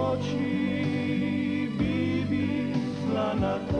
moci bibi flanata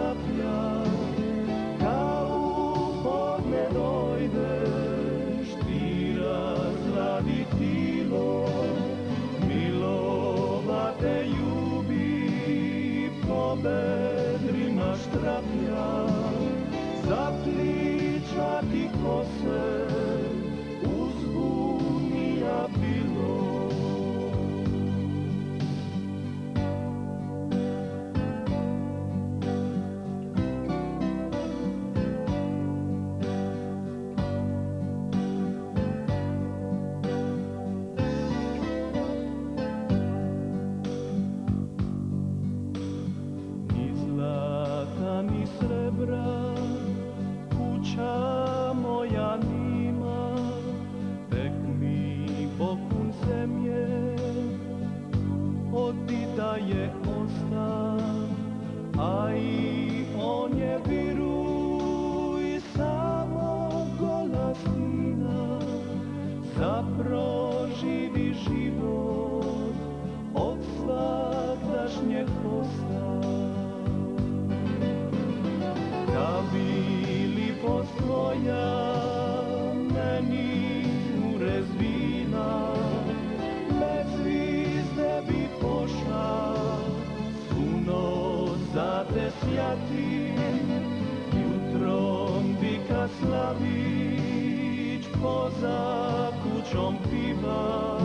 Slavić poza kućom piva.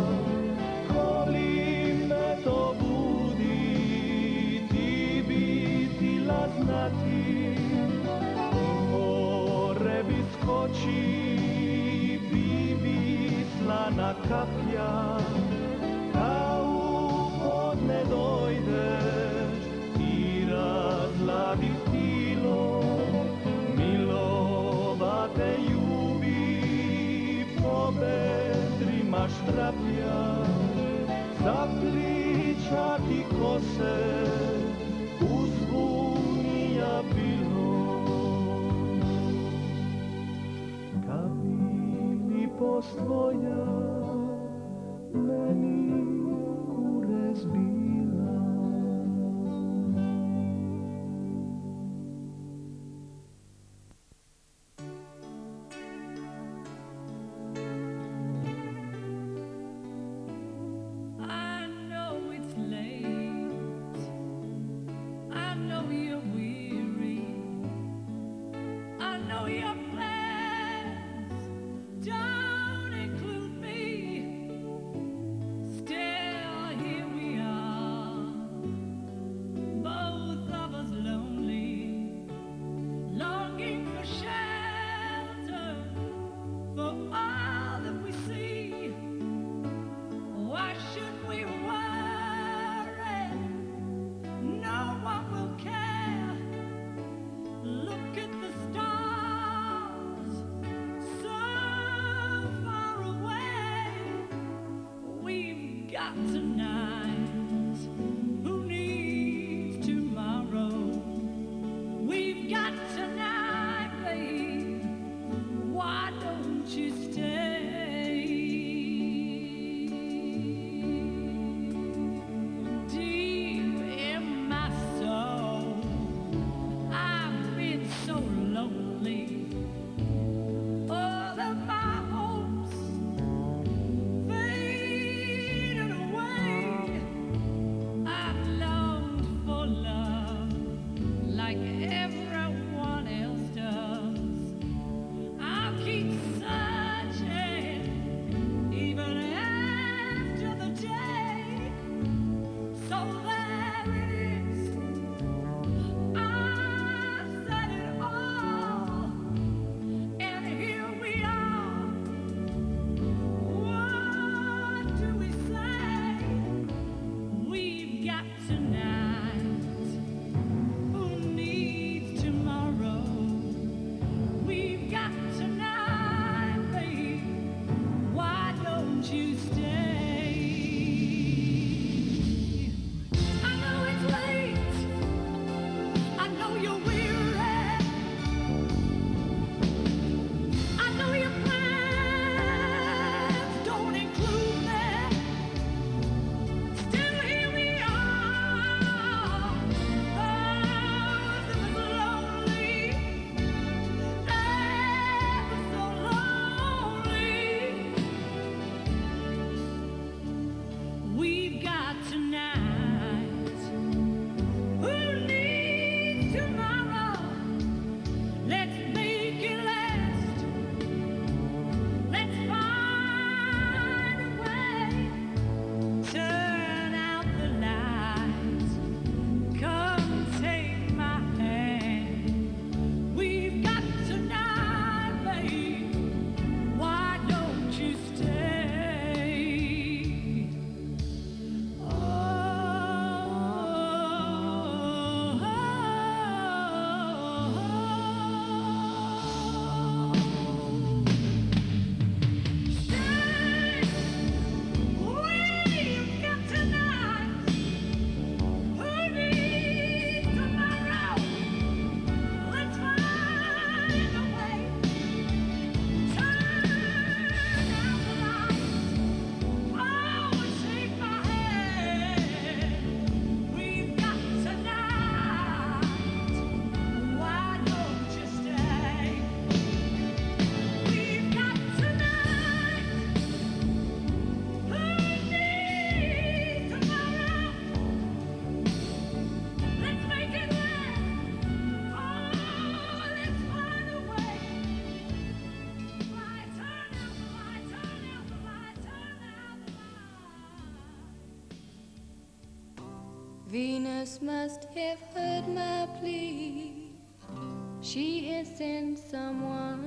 Kolim me to budi, ti bi tila znati More bi skoči, bi bi slana strapija, traplja zapličati kose uzbunija bilo. Kamini postvoja meni je stop tonight. Must have heard my plea. She has sent someone.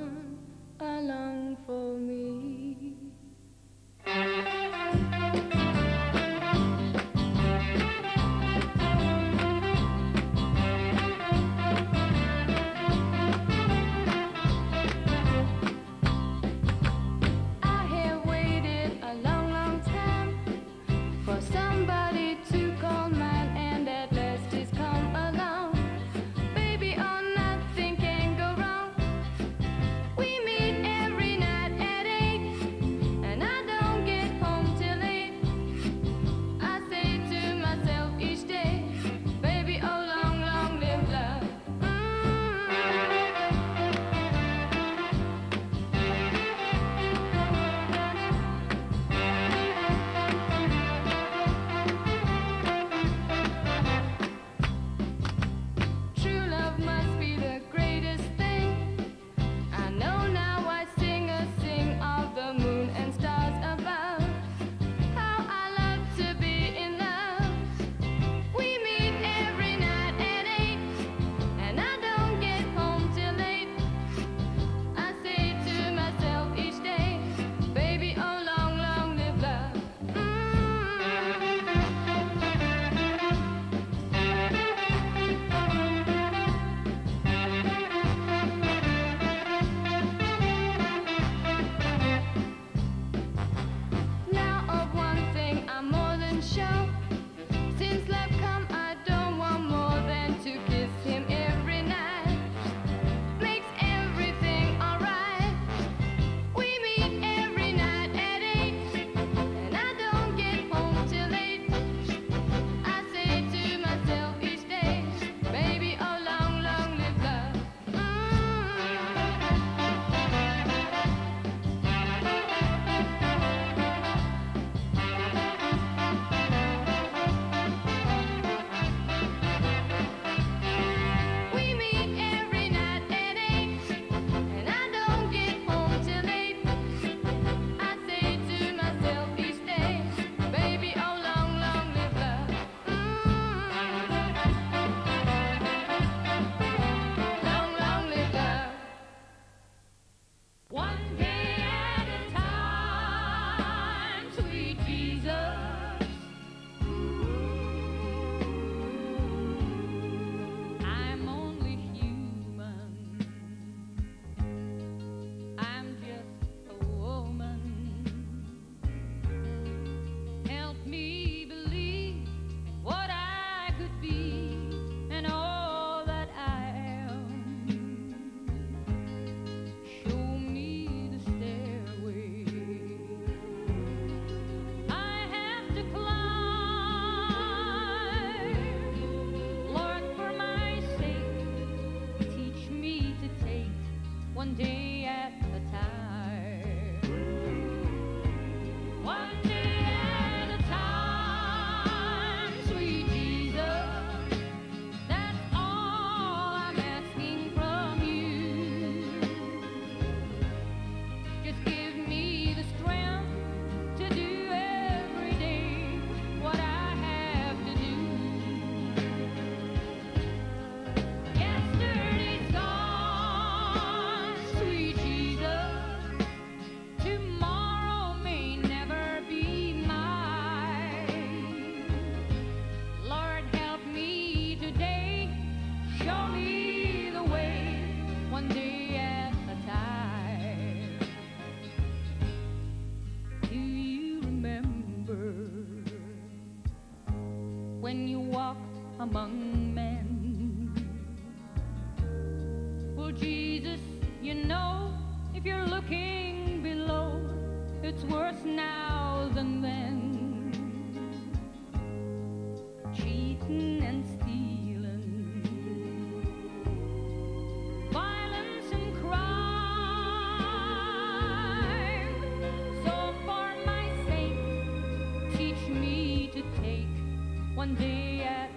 One day at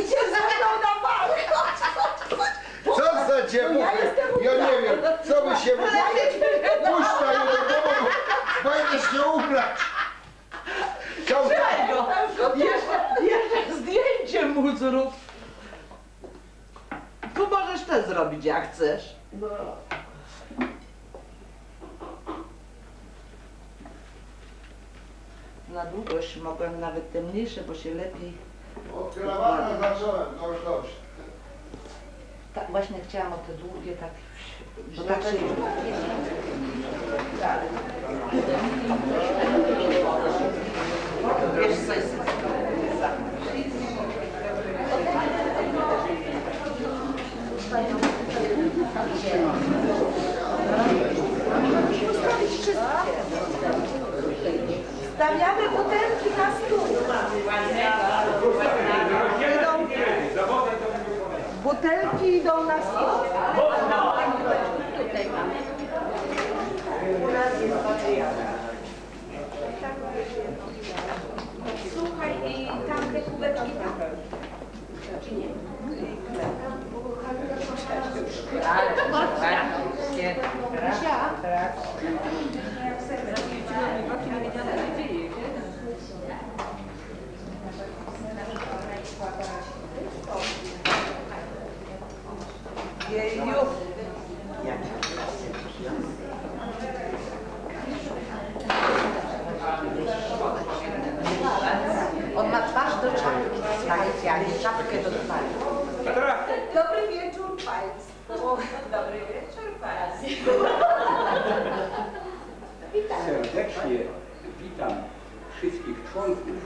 Idziesz ze mną na bal! Chodź, chodź, chodź! Co chcecie? No ja Ja nie wiem, co by się... Puszczaj do domu, będziesz się ubrać. Co? Czego? Jeszcze, jeszcze zdjęcie mu zrób. Tu możesz też zrobić jak chcesz. Na długość mogłem nawet te mniejsze, bo się lepiej... Zacząłem, to już dobrze. Tak, właśnie chciałam o te długie tak... Bo tak się... Tak. Wiesz co jest... Stawiamy butelki na stół. Idą, butelki idą na stół. Tutaj mamy. U nas jest Słuchaj, i tam te kubeczki tam. Czy nie? Jeju. On ma twarz do czapki specjalnie, czapkę do twarzy. Dobry wieczór Państwu. Dobry wieczór Państwu. Serdecznie witam wszystkich członków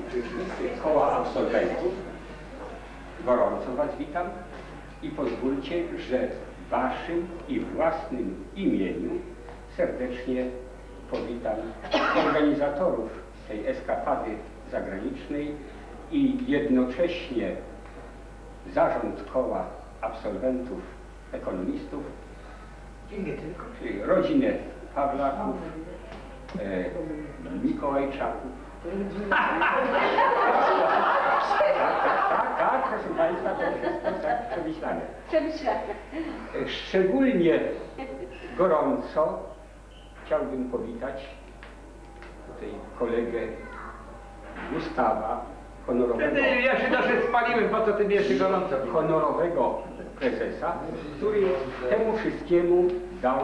uczestniczych koła absolwentów. Gorąco Was witam i pozwólcie, że w Waszym i własnym imieniu serdecznie powitam organizatorów tej eskapady zagranicznej i jednocześnie zarząd koła absolwentów ekonomistów czyli rodzinę Pawlaków, e, Mikołajczaków. proszę Państwa, to wszystko tak przemyślane. E, Szczególnie gorąco chciałbym powitać tutaj kolegę Gustawa, honorowego Ja się dosyć spaliłem, po co ty jeszcze gorąco? honorowego prezesa, który temu wszystkiemu dał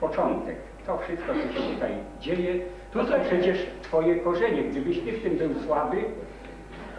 początek. To wszystko, co się tutaj dzieje, to są przecież Twoje korzenie. Gdybyś Ty w tym był słaby,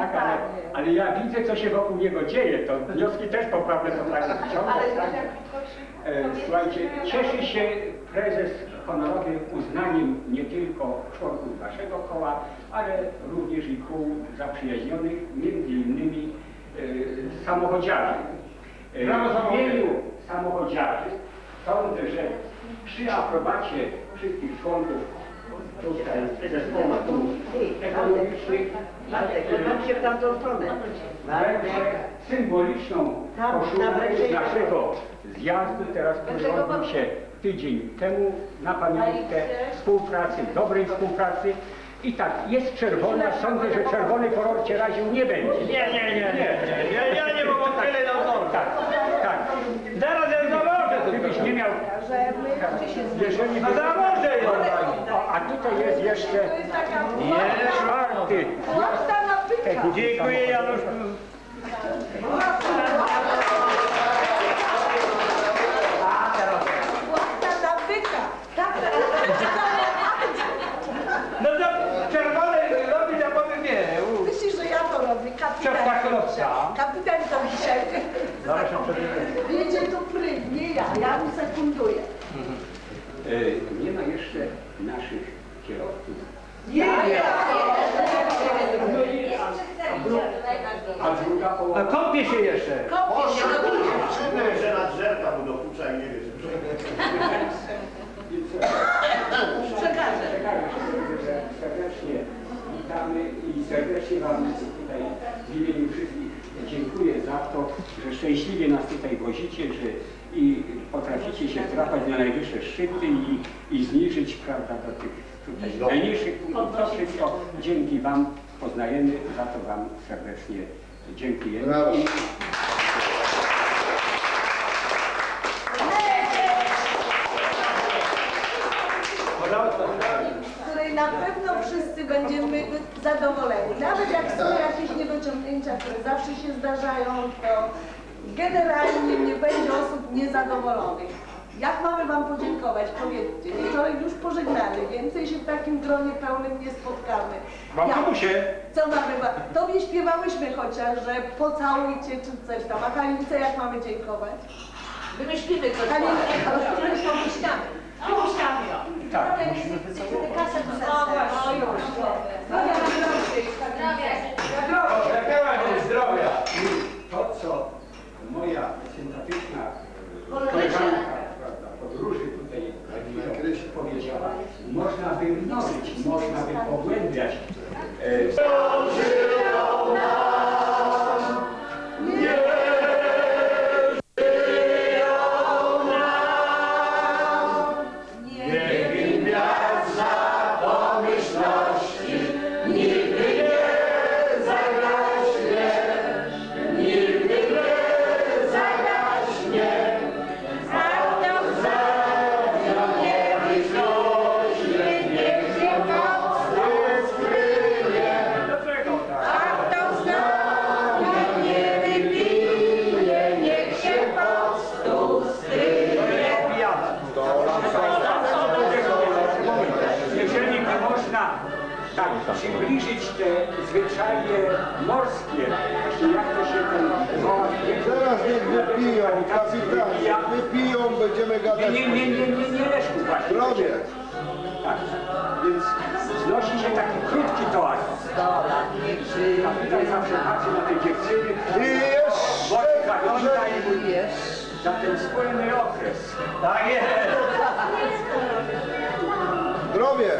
tak, tak, tak, ale, ale ja widzę, co się wokół niego dzieje, to wnioski też poprawne są tak wyciągać, tak? E, Słuchajcie, cieszy się prezes honorowy uznaniem nie tylko członków naszego koła, ale również i kół zaprzyjaźnionych, między innymi e, samochodziarzy. E, W imieniu samochodziarzy sądzę, że przy aprobacie wszystkich członków tutaj ekonomicznych się w tamtą stronę. Symboliczną wręczeniu. naszego zjazdu, teraz odbył się tydzień temu na pamiątkę współpracy, dobrej współpracy. I tak, jest czerwona, sądzę, że czerwony kolor cię raził nie będzie. Nie, nie, nie, nie, nie, ja, ja nie mam o tyle na wzór. Tak, tak. Zaraz ja założę to. Gdybyś nie miał, jeżeli No by... założę ją. A tutaj jest jeszcze Nie. czwarty. Dziękuję Januszku. Chłopca na pyka. Tak, No to czerwone robi, ja powiem nie. u. Myślisz, że ja to robię, kapitan. Czerwakowca. Kapitan to dzisiaj. Zaraz się przebiorę. Jedzie tu prym, nie ja, ja mu sekunduję. E, Nie ma jeszcze naszych kierowców. Nie, nie. A druga A połowa. kąpie się jeszcze. Kopię się do Dziewczyny, że nadżerka mu dokucza i nie wie, że Przekażę. Serdecznie Wam tutaj w imieniu wszystkich dziękuję. szczęśliwie nas tutaj wozicie, że i potraficie się wdrapać na najwyższe szczyty i, i zniżyć, prawda, do tych tutaj najniższych punktów. To wszystko dzięki Wam poznajemy, za to Wam serdecznie dziękujemy. Brawo. I której na pewno wszyscy będziemy zadowoleni. Nawet jak są jakieś niedociągnięcia, które zawsze się zdarzają, to generalnie nie będzie osób niezadowolonych. Jak mamy Wam podziękować? Powiedzcie. Wieczorem już pożegnany, więcej się w takim gronie pełnym nie spotkamy. W autobusie. Co mamy wam? Tobie śpiewałyśmy chociaż, że pocałujcie czy coś tam. A Kalince jak mamy dziękować? Wymyślimy coś. Kalince, pomyślamy. Pomyślamy. Tak, Kasę do O już. O, jaka zdrowia. to, co moja sympatyczna koleżanka prawda, podróży tutaj powiedziała, można by mnożyć, można by pogłębiać. E, wypiją, kapitanie. Wypiją, będziemy Nie, gadać. nie, nie, nie, nie, nie Leszku właśnie. Zdrowie. Tak. Więc znosi się taki krótki toast. Kapitan zawsze patrzy na te dziewczyny, I jeszcze właśnie zagląda i za ten wspólny okres. Tak jest. zdrowie.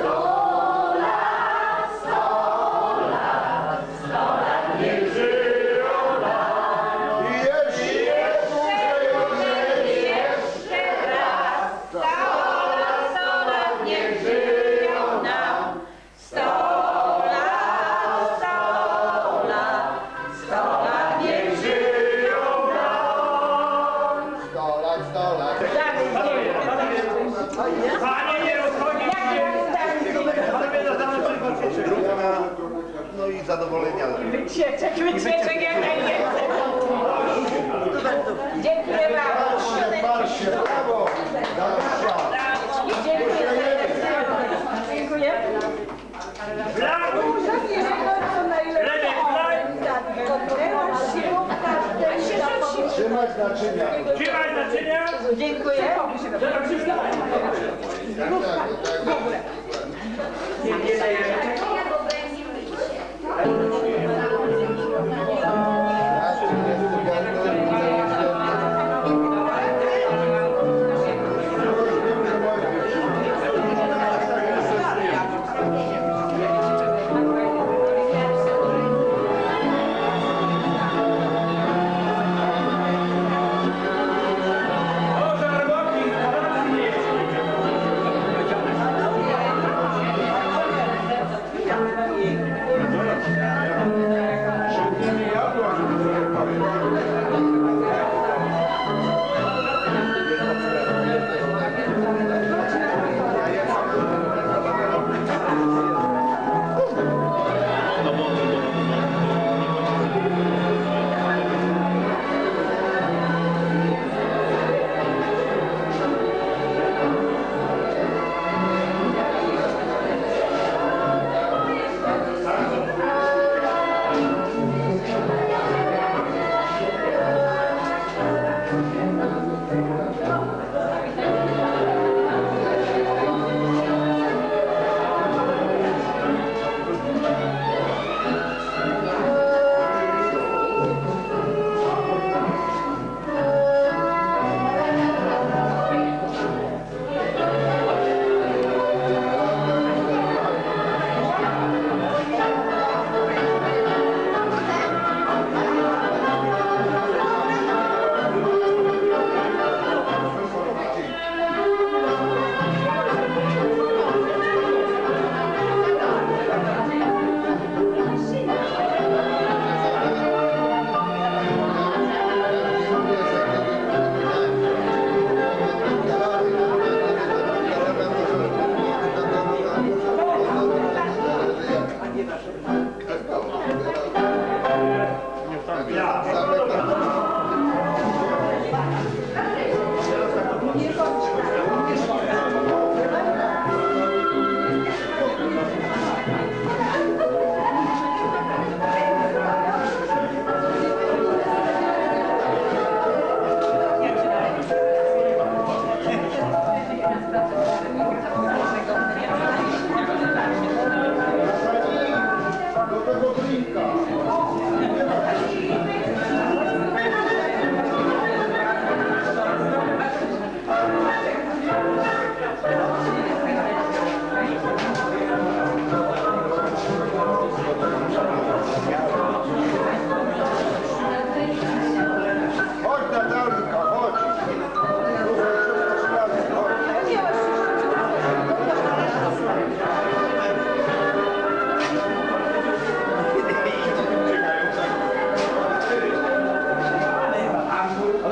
Wycieczek, wycieczek jak najwięcej. Dziękuję bardzo. Dziękuję. Się Trzymać naczynia. Trzymaj naczynia. Dziękuję. Żeby wszystko. O, za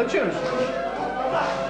Corinthians.